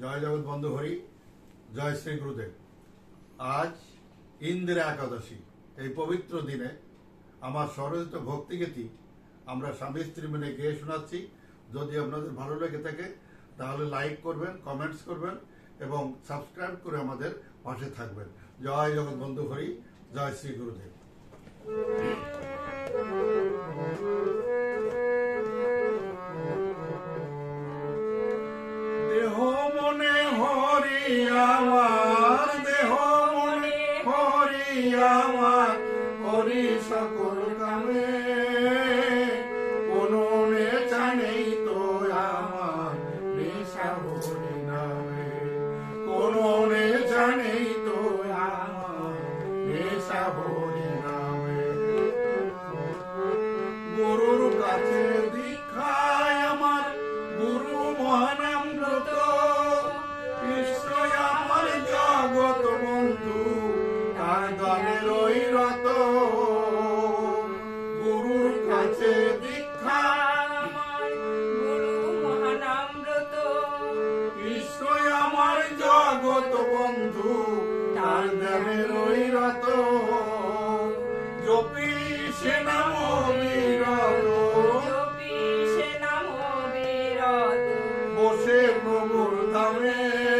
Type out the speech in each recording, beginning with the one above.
জয় জগৎ বন্ধু হরি, জয় শ্রী গুরুদেব। আজ ইন্দিরা একাদশী, এই পবিত্র দিনে আমার স্বরচিত ভক্তিগীতি আমরা স্বামী স্ত্রী মিলে গেয়ে শোনাচ্ছি। যদি আপনাদের ভালো লেগে থাকে, তাহলে লাইক করবেন, কমেন্টস করবেন এবং সাবস্ক্রাইব করে আমাদের পাশে থাকবেন। জয় জগৎ বন্ধু হরি, জয় শ্রী গুরুদেব। আমার দেহ মনে হরি আমার হরি সকল কামে। কোন নেচা তো আমার, নেশা হরি নামে। কোন নেচা তো আমার, নেশা হরি নামে। গুরুর কাছে দীক্ষায় আমার গুরু মহানামৃত গানে রত গুরুর কাছে দীক্ষা গুরু মহানামৃত। ঈশ্বর আমার জগৎ বন্ধু তার গানে রই রত জপি সে নাম বিরত জপি সে নাম বিরত বসে প্রভুর ধামে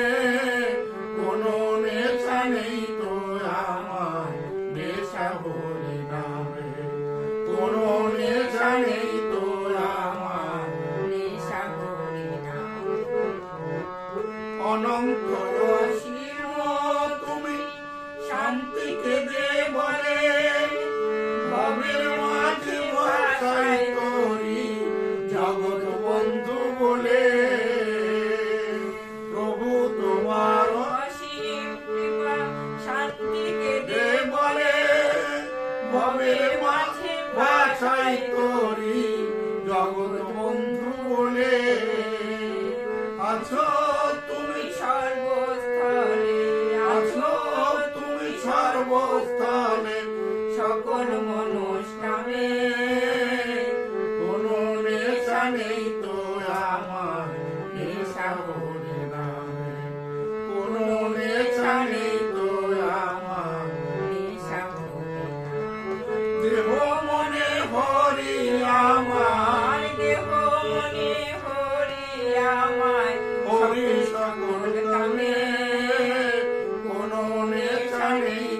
অনন্ত শিব তুমি শান্তিকে দে বলে, ভবের মাঝে ভাষায় করি জগৎ বন্ধু বলে। প্রভু তোমার শান্তিকে দে বলে, ভবের মাঝে ভাষায় করি জগৎ বন্ধু বলে। আছো তুমি সর্বস্থানে সকল কোন নেশা নেই তো আমার নেশা হরি নামে। কোন নেশা নেই তো আমার নেশা হরি দেহ মনে হরি আমার আমার দেহ মনে হরি আমার হরি সকল কামে কোন নেশা নেই